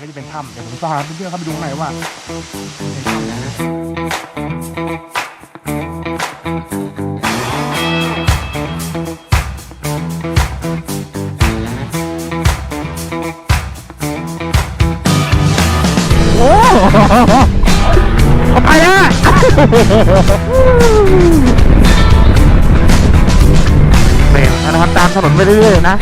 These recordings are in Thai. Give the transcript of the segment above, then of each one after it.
ก็จะเป็นถ้ำเดี๋ยวผมจะพาเพื่อนๆเข้าไปดูข้างในว่าในถ้ำนี่ยโอ้ไปแล้วเนี่ยนะครับตามถนนไปเรื่อยๆนะ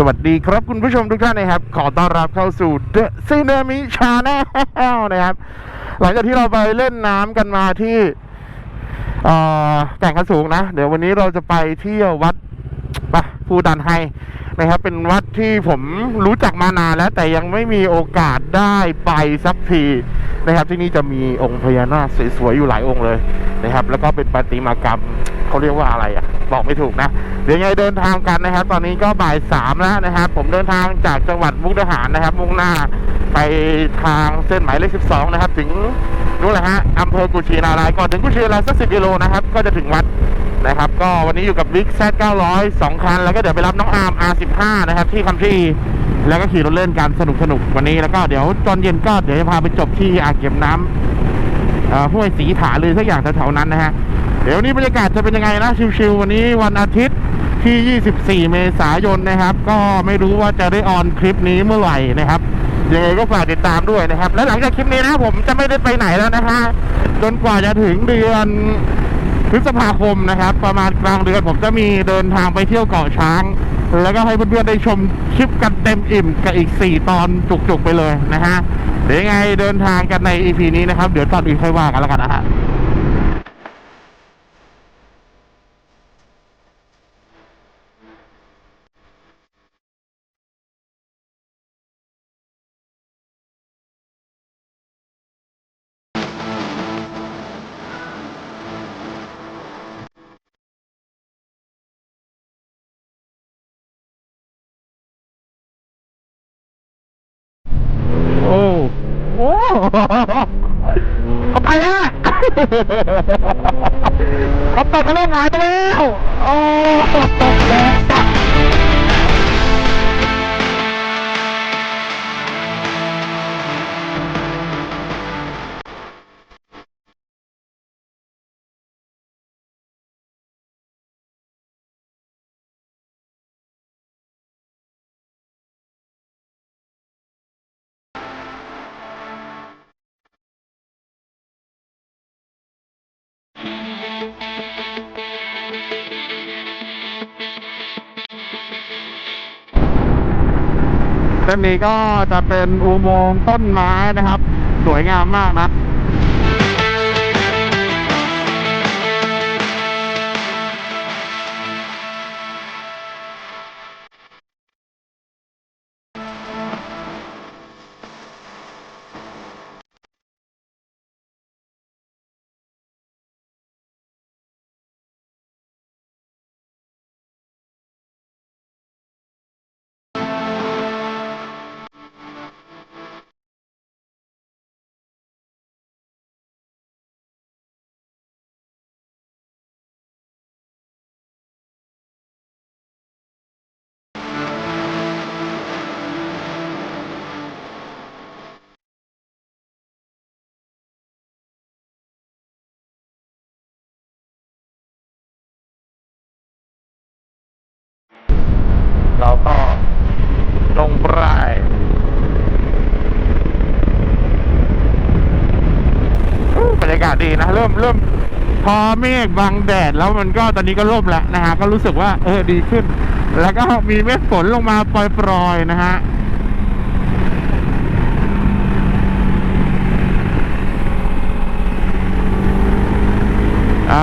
สวัสดีครับคุณผู้ชมทุกท่านนะครับ ขอต้อนรับเข้าสู่ The c i n e m i Channel นะครับ หลังจากที่เราไปเล่นน้ำกันมาที่แก่งกระสูงนะ เดี๋ยววันนี้เราจะไปเที่ยววัดปะภูดันไฮนะครับ เป็นวัดที่ผมรู้จักมานานแล้ว แต่ยังไม่มีโอกาสได้ไปสักทีนะครับ ที่นี่จะมีองค์พญานาคสวยๆอยู่หลายองค์เลยนะครับ แล้วก็เป็นประติมากรรม เขาเรียกว่าอะไรอะ บอกไม่ถูกนะเดี๋ยวยังไงเดินทางกันนะครับ ตอนนี้ก็บ่ายสามแล้วนะครับ ผมเดินทางจากจังหวัดมุกดาหารนะครับ มุ่งหน้าไปทางเส้นหมายเลขสิบสองนะครับ ถึงนู่นแหละฮะอำเภอกุชินารายก่อนถึงกุชินารายสักสิบกิโลนะครับ ก็จะถึงวัดนะครับ ก็วันนี้อยู่กับวิกแซดเก้าร้อยสองคัน แล้วก็เดี๋ยวไปรับน้องอาร์ม R15 นะครับ ที่คำที่แล้วก็ขี่รถเล่นกันสนุกสนุกๆวันนี้แล้วก็เดี๋ยวตอนเย็นก็เดี๋ยวจะพาไปจบที่อ่างเก็บน้ำเอ่อห้วยสีถาหรือสักอย่างแถวๆนั้นนะฮะ เดี๋ยวนี้บรรยากาศจะเป็นยังไงนะชิวๆวันนี้วันอาทิตย์ที่ 24 เมษายนนะครับ ก็ไม่รู้ว่าจะได้ออนคลิปนี้เมื่อไหร่นะครับยังไงก็ฝากติดตามด้วยนะครับ และหลังจากคลิปนี้นะผมจะไม่ได้ไปไหนแล้วนะฮะจนกว่าจะถึงเดือนพฤษภาคมนะครับ ประมาณกลางเดือนผมจะมีเดินทางไปเที่ยวเกาะช้าง แล้วก็ให้เพื่อนๆได้ชมคลิปกันเต็มอิ่มกับอีก 4 ตอนจุกๆไปเลยนะฮะเดี๋ยวยังไงเดินทางกันใน EP นี้นะครับ เดี๋ยวตอนอื่นค่อยว่ากันแล้วกันนะฮะ เขาไปแล้วเขาตกทะเลหายไปแล้ว โอ้ตกแล้ว เส้นนี้ก็จะเป็นอุโมงค์ต้นไม้นะครับ สวยงามมากนะากาศดีนะเริ่มเริ่มพอเมฆบังแดดแล้วมันก็ตอนนี้ก็ร่มแล้วนะฮะก็รู้สึกว่าเออดีขึ้น แล้วก็มีเม็ดฝนลงมาปล่อยๆนะฮะอ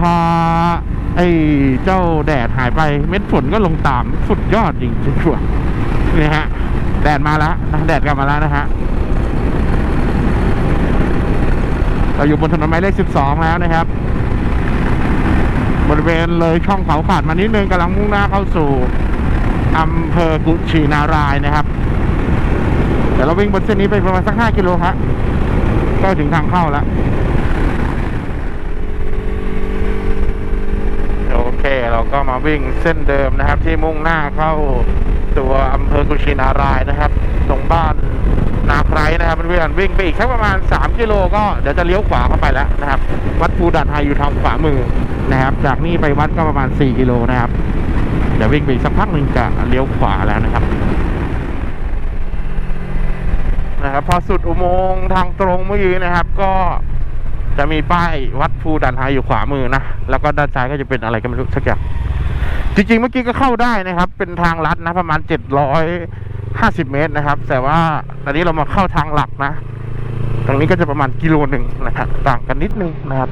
พอไอ้เจ้าแดดหายไปเม็ดฝนก็ลงตามสุดยอดจริงๆว่ะนี่ฮะ แดดมาแล้วนะแดดกลับมาแล้วนะฮะ เราอยู่บนถนนหมายเลข 12 แล้วนะครับ บริเวณเลยช่องเขาขาดมานิดนึงกำลังมุ่งหน้าเข้าสู่อำเภอกุชินารายนะครับ เดี๋ยวเราวิ่งบนเส้นนี้ไปประมาณสัก 5 กิโลครับก็ถึงทางเข้าแล้วโอเคเราก็มาวิ่งเส้นเดิมนะครับ ที่มุ่งหน้าเข้าตัวอำเภอกุชินารายนะครับ ตรงบ้าน นาไคร้นะครับเพื่อนๆวิ่งไปอีกสักประมาณ 3 กิโลก็เดี๋ยวจะเลี้ยวขวาเข้าไปแล้วนะครับ วัดภูด่านไฮอยู่ทางขวามือนะครับ จากนี่ไปวัดก็ประมาณ 4 กิโลนะครับ เดี๋ยววิ่งไปสักพักหนึ่งจะเลี้ยวขวาแล้วนะครับนะครับพอสุดอุโมงค์ทางตรงเมื่อกี้นะครับ ก็จะมีป้ายวัดภูดันไฮอยู่ขวามือนะ แล้วก็ด้านซ้ายก็จะเป็นอะไรก็ไม่รู้สักอย่างจริงๆเมื่อกี้ก็เข้าได้นะครับ เป็นทางลัดนะประมาณเจ็ดร้อย ห้าสิบเมตรนะครับ แต่ว่าตอนนี้เรามาเข้าทางหลักนะ ตรงนี้ก็จะประมาณกิโลหนึ่งนะครับ ต่างกันนิดนึงนะครับ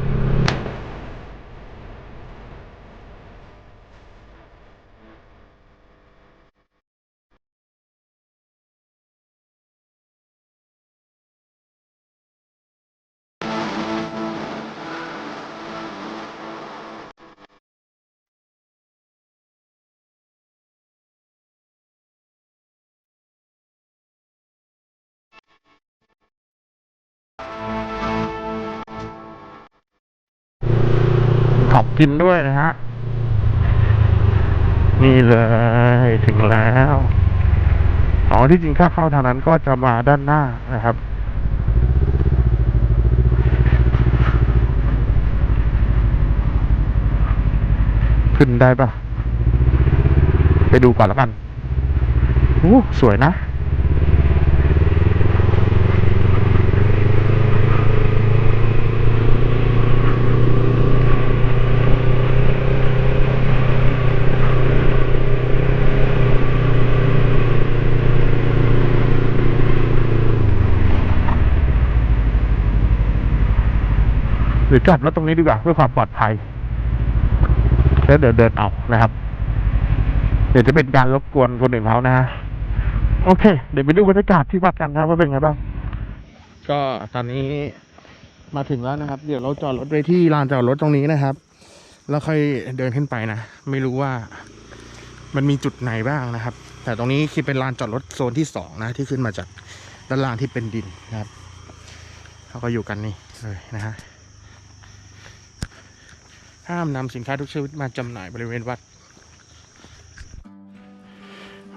ขอบกินด้วยนะฮะ นี่เลยถึงแล้วอ๋อที่จริงถ้าเข้าทางนั้นก็จะมาด้านหน้านะครับ ขึ้นได้ปะไปดูก่อนแล้วกันโอ้สวยนะ ห รือจอดรถตรงนี้ดีกว่าเพื่อความปลอดภัย แล้วเดี๋ยวเดินเอานะครับ เดี๋ยวจะเป็นการรบกวนคนอื่นเขานะฮะโอเค เดี๋ยวไปดูบรรยากาศที่วัดกันครับว่าเป็นไงบ้าง ก็ตอนนี้มาถึงแล้วนะครับ เดี๋ยวเราจอดรถไว้ที่ลานจอดรถตรงนี้นะครับ แล้วค่อยเดินขึ้นไปนะ ไม่รู้ว่ามันมีจุดไหนบ้างนะครับ แต่ตรงนี้คือเป็นลานจอดรถโซนที่สองนะ ที่ขึ้นมาจากด้านล่างที่เป็นดินนะครับเขาก็อยู่กันนี่เลยนะฮะ ห้ามนำสินค้าทุกชนิดมาจำหน่ายบริเวณวัด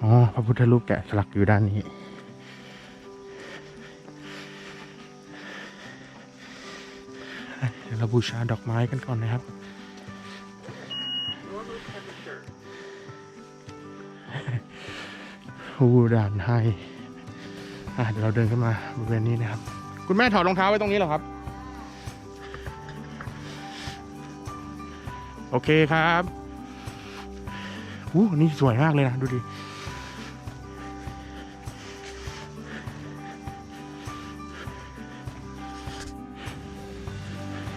อ๋อ พระพุทธรูปแกะสลักอยู่ด้านนี้ เดี๋ยวเราบูชาดอกไม้กันก่อนนะครับผู้ด่านให้เดี๋ยวเราเดินขึ้นมาบริเวณนี้นะครับ คุณแม่ถอดรองเท้าไว้ตรงนี้เหรอครับ โอเคครับอู้นี่สวยมากเลยนะดูดิ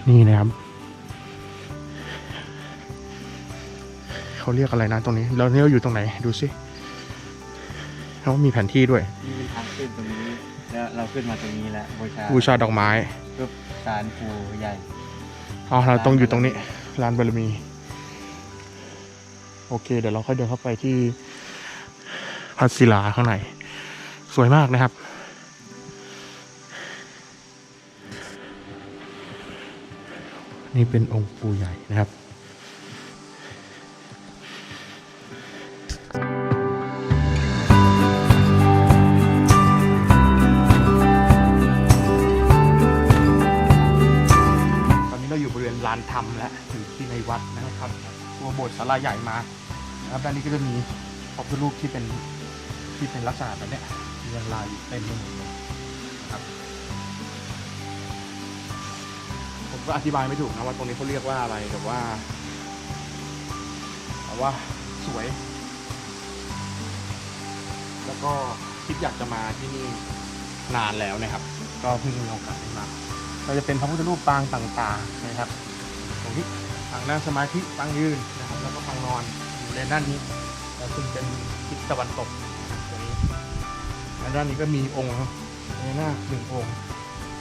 นี่นะครับเขาเรียกอะไรนะตรงนี้เราเนี่ยเราอยู่ตรงไหนดูสิเขามีแผนที่ด้วยนี่เป็นทางขึ้นตรงนี้แล้วเราขึ้นมาตรงนี้แล้วบูชาบูชาดอกไม้รูปสารปูใหญ่อ๋อเราต้องอยู่ตรงนี้ ลานบารมี โอเค เดี๋ยวเราค่อยเดินเข้าไปที่พัดศิลาข้างใน สวยมากนะครับ นี่เป็นองค์ปู่ใหญ่นะครับ โบสถ์ศาลาใหญ่มานะครับด้านนี้ก็จะมีพระพุทธรูปที่เป็นที่เป็นลักษณะแบบนี้ยเรียงรายอยู่เต็มไปหมดเลยครับผมก็อธิบายไม่ถูกนะว่าตรงนี้เขาเรียกว่าอะไรแต่ว่าแต่ว่าสวย แล้วก็คิดอยากจะมาที่นี่นานแล้วนะครับ ก็เพิ่งมีโอกาสได้มาก็จะเป็นพระพุทธรูปปางต่างๆนะครับตรงนี้ปางนั่งสมาธิปางยืนนะ แล้วก็ปางนอนอยู่ในด้านนี้แล้วซึ่งเป็นทิศตะวันตกนะตรงนี้และด้านนี้ก็มีองค์พญานาหนึ่งองค์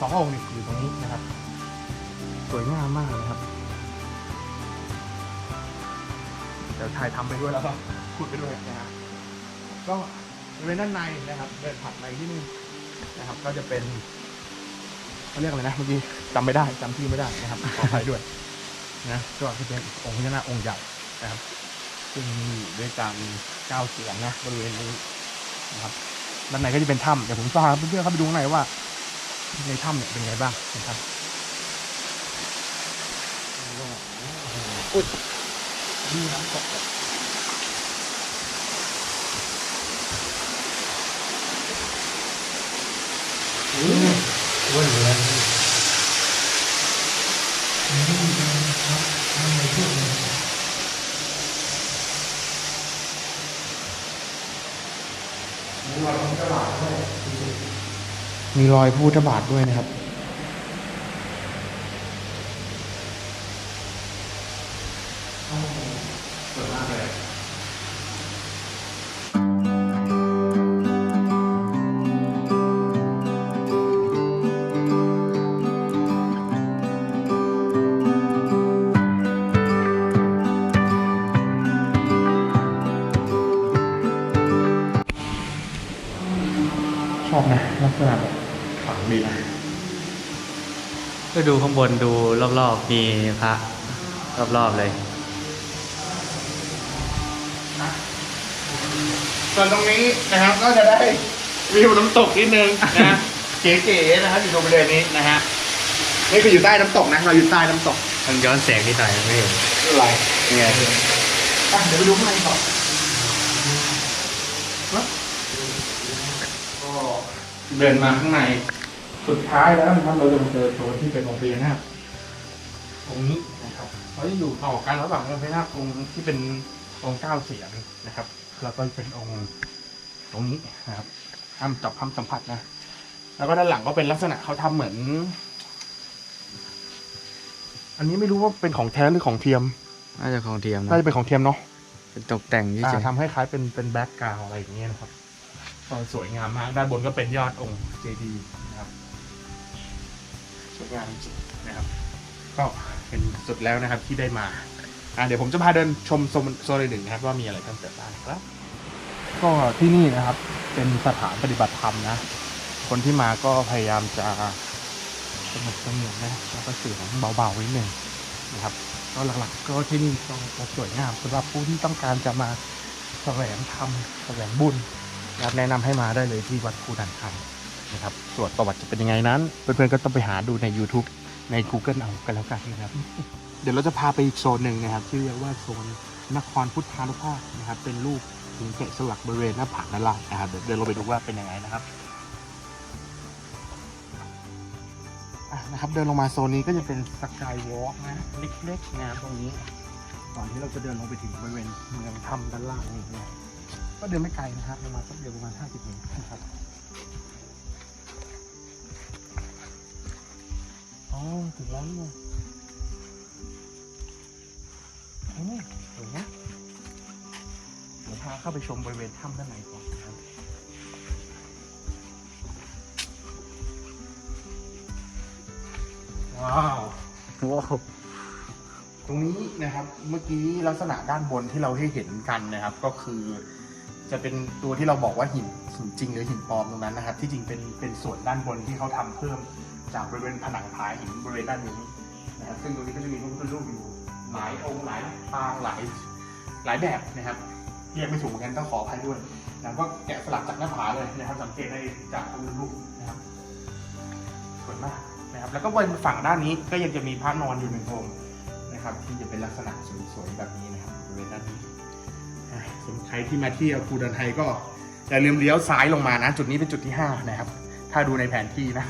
สององค์นี่อยู่ตรงนี้นะครับ สวยงามมากนะครับเดี๋ยวถ่ายทำไปด้วยแล้วก็พูดไปด้วยนะฮะก็บริเวณด้านในนะครับเดินผ่านไปที่นี่นะครับ ก็จะเป็นเขาเรียกอะไรนะเมื่อกี้จำไม่ได้จำชื่อไม่ได้นะครับขออภัยด้วยนะก็จะเป็นองค์พญานาคองค์ใหญ่ นะครับ ซึ่งมีอยู่ด้วยการเก้าเสียงนะบริเวณนี้นะครับด้านในก็จะเป็นถ้ำเดี๋ยวผมพาเพื่อนๆเข้าไปดูข้างในว่า ในถ้ำเนี่ยเป็นไงบ้างนะครับอุ๊ยดีน้ำตกอืมอ้วนเลย มีรอยพุทธบาทด้วย มีรอยพุทธบาทด้วยนะครับ ก็ดูข้างบนดูรอบๆมีพระรอบๆเลยส่วนตรงนี้นะครับก็จะได้วิวน้ำตกนิดนึงนะเก๋ๆนะครับอยู่ตรงบริเวณนี้นะฮะนี่คืออยู่ใต้น้ำตกนะเราอยู่ใต้น้ำตกมันย้อนแสงนิดหน่อยไม่เห็นอะไรยังไงอะเดี๋ยวไปดูข้างในก่อนนะก็เดินมาข้างใน สุดท้ายแล้วนะครับเราจะมาเจอตัวที่เป็นองค์พญานาคองค์นี้นะครับเขาจะอยู่ต่อกันระหว่างองค์พญานาคองค์ที่เป็นองค์เก้าเสียงนะครับแล้วก็เป็นองค์ตรงนี้นะครับห้ามจับห้ามสัมผัสนะ แล้วก็ด้านหลังก็เป็นลักษณะเขาทำเหมือน อันนี้ไม่รู้ว่าเป็นของแท้หรือของเทียมน่าจะของเทียมนะน่าจะเป็นของเทียมเนาะเป็นตกแต่งเฉอ่ายทำให้คล้ายเป็นเป็นแบ็กกราวอะไรอย่างเงี้ยนะครับก็สวยงามมากด้านบนก็เป็นยอดองค์เจดีย์นะครับ สวยงามจริงนะครับ ก็เป็นสุดแล้วนะครับที่ได้มาอ่าเดี๋ยวผมจะพาเดินชมโซนโซนหนึ่งนะครับว่ามีอะไรเพิ่มเติมบ้างครับ ก็ที่นี่นะครับเป็นสถานปฏิบัติธรรมนะ คนที่มาก็พยายามจะสงบสงบนะแล้วก็เสียงเบาๆนิดหนึ่งนะครับก็หลักๆก็ที่นี่ก็จะสวยงามสำหรับผู้ที่ต้องการจะมาแสวงธรรมแสวงบุญนะครับแนะนำให้มาได้เลยที่วัดภูดันคัน นะครับ ส่วนประวัติจะเป็นยังไงนั้น เพื่อนๆก็ต้องไปหาดูใน YouTube ใน Google เอากันแล้วกันนะครับ เดี๋ยวเราจะพาไปอีกโซนหนึ่งนะครับที่เรียกว่าโซนนครพุทธานุภาพนะครับ เป็นรูปหินแกะสลักบริเวณหน้าผาด้านล่างนะครับ เดี๋ยวเดินลงไปดูว่าเป็นยังไงนะครับนะครับเดินลงมาโซนนี้ก็จะเป็นสกายวอล์กนะเล็กๆนะตรงนี้ก่อนที่เราจะเดินลงไปถึงบริเวณเมืองถ้ำด้านล่างนี่นะก็เดินไม่ไกลนะครับประมาณสักเดียวประมาณ 50เมตรนะครับ อ๋อถึงแล้วนี่ไงโอ้สวยนะเดี๋ยวพาเข้าไปชมบริเวณถ้ำด้านในก่อนนะครับว้าวว้าวตรงนี้นะครับเมื่อกี้ลักษณะด้านบนที่เราให้เห็นกันนะครับ ก็คือจะเป็นตัวที่เราบอกว่าหินหินจริงหรือหินปลอมตรงนั้นนะครับ ที่จริงเป็นเป็นส่วนด้านบนที่เขาทำเพิ่ม จากบริเวณผนังผาหินบริเวณด้านนี้นะครับซึ่งตรงนี้ก็จะมีพระพุทธรูปอยู่หลายองค์หลายปางหลายหลายแบบนะครับเรียกไม่ถูกเหมือนกันต้องขออภัยด้วยนะก็แกะสลักจากหน้าผาเลยนะครับสังเกตได้จากพระพุทธรูปนะครับสวยมากนะครับแล้วก็บนฝั่งด้านนี้ก็ยังจะมีพระนอนอยู่หนึ่งองค์นะครับ ที่จะเป็นลักษณะสวยๆแบบนี้นะครับบริเวณด้านนี้สำหรับใครที่มาเที่ยวภูดันไทยก็อย่าลืมเลี้ยวซ้ายลงมานะ จุดนี้เป็นจุดที่ 5 นะครับ ถ้าดูในแผนที่นะ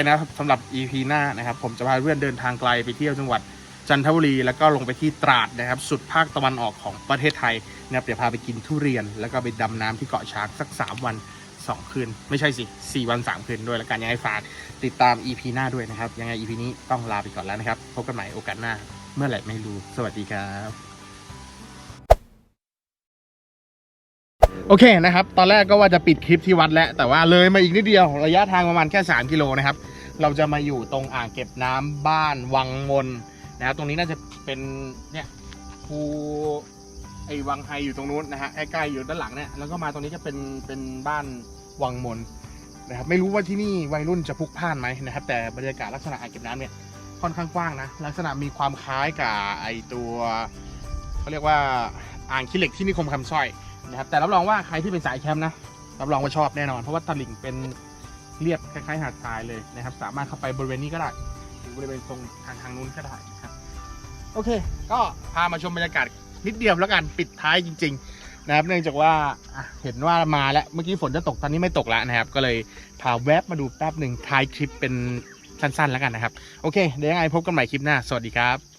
คนะครับสำหรับ EP หน้านะครับ ผมจะพาเพื่อนเดินทางไกลไปเที่ยวจังหวัดจันทบุรี แล้วก็ลงไปที่ตราดนะครับ สุดภาคตะวันออกของประเทศไทยนะครับเดี๋ยวพาไปกินทุเรียน แล้วก็ไปดำน้ำที่เกาะช้างสัก 3 วัน 2 คืน ไม่ใช่สิ 4 วัน 3 คืนด้วยแล้วกันยังไงฝากติดตาม EP หน้าด้วยนะครับ ยังไง EP นี้ต้องลาไปก่อนแล้วนะครับพบกันใหม่โอกาสหน้า เมื่อไหร่ไม่รู้สวัสดีครับโอเคนะครับ ตอนแรกก็ว่าจะปิดคลิปที่วัดแล้ว แต่ว่าเลยมาอีกนิดเดียว ระยะทางประมาณแค่ 3 กิโลนะครับ เราจะมาอยู่ตรงอ่างเก็บน้ำบ้านวังมนนะครับตรงนี้น่าจะเป็นเนี่ยภูไอ้วังไฮอยู่ตรงนู้นนะฮะใกล้ๆอยู่ด้านหลังเนี่ยแล้วก็มาตรงนี้จะเป็นเป็นบ้านวังมนนะครับไม่รู้ว่าที่นี่วัยรุ่นจะพุกพล่านไหมนะครับ แต่บรรยากาศลักษณะอ่างเก็บน้ำเนี่ยค่อนข้างกว้างนะลักษณะมีความคล้ายกับไอตัวเขาเรียกว่าอ่างขี้เหล็กที่นิคมคำสร้อยนะครับแต่รับรองว่าใครที่เป็นสายแคมป์นะรับรองว่าชอบแน่นอน เพราะว่าตลิ่งเป็น เรียบคล้ายๆหาดทรายเลยนะครับ สามารถเข้าไปบริเวณนี้ก็ได้หรือบริเวณตรงทางทางนู้นก็ได้นะครับโอเค ก็พามาชมบรรยากาศนิดเดียวแล้วกันปิดท้ายจริง ๆ นะครับ เนื่องจากว่าเห็นว่ามาแล้วเมื่อกี้ฝนจะตกตอนนี้ไม่ตกแล้วนะครับ ก็เลยพาแวบมาดูแป๊บหนึ่งท้ายคลิปเป็นสั้นๆ แล้วกันนะครับ โอเค เดี๋ยวยังไงพบกันใหม่คลิปหน้า สวัสดีครับ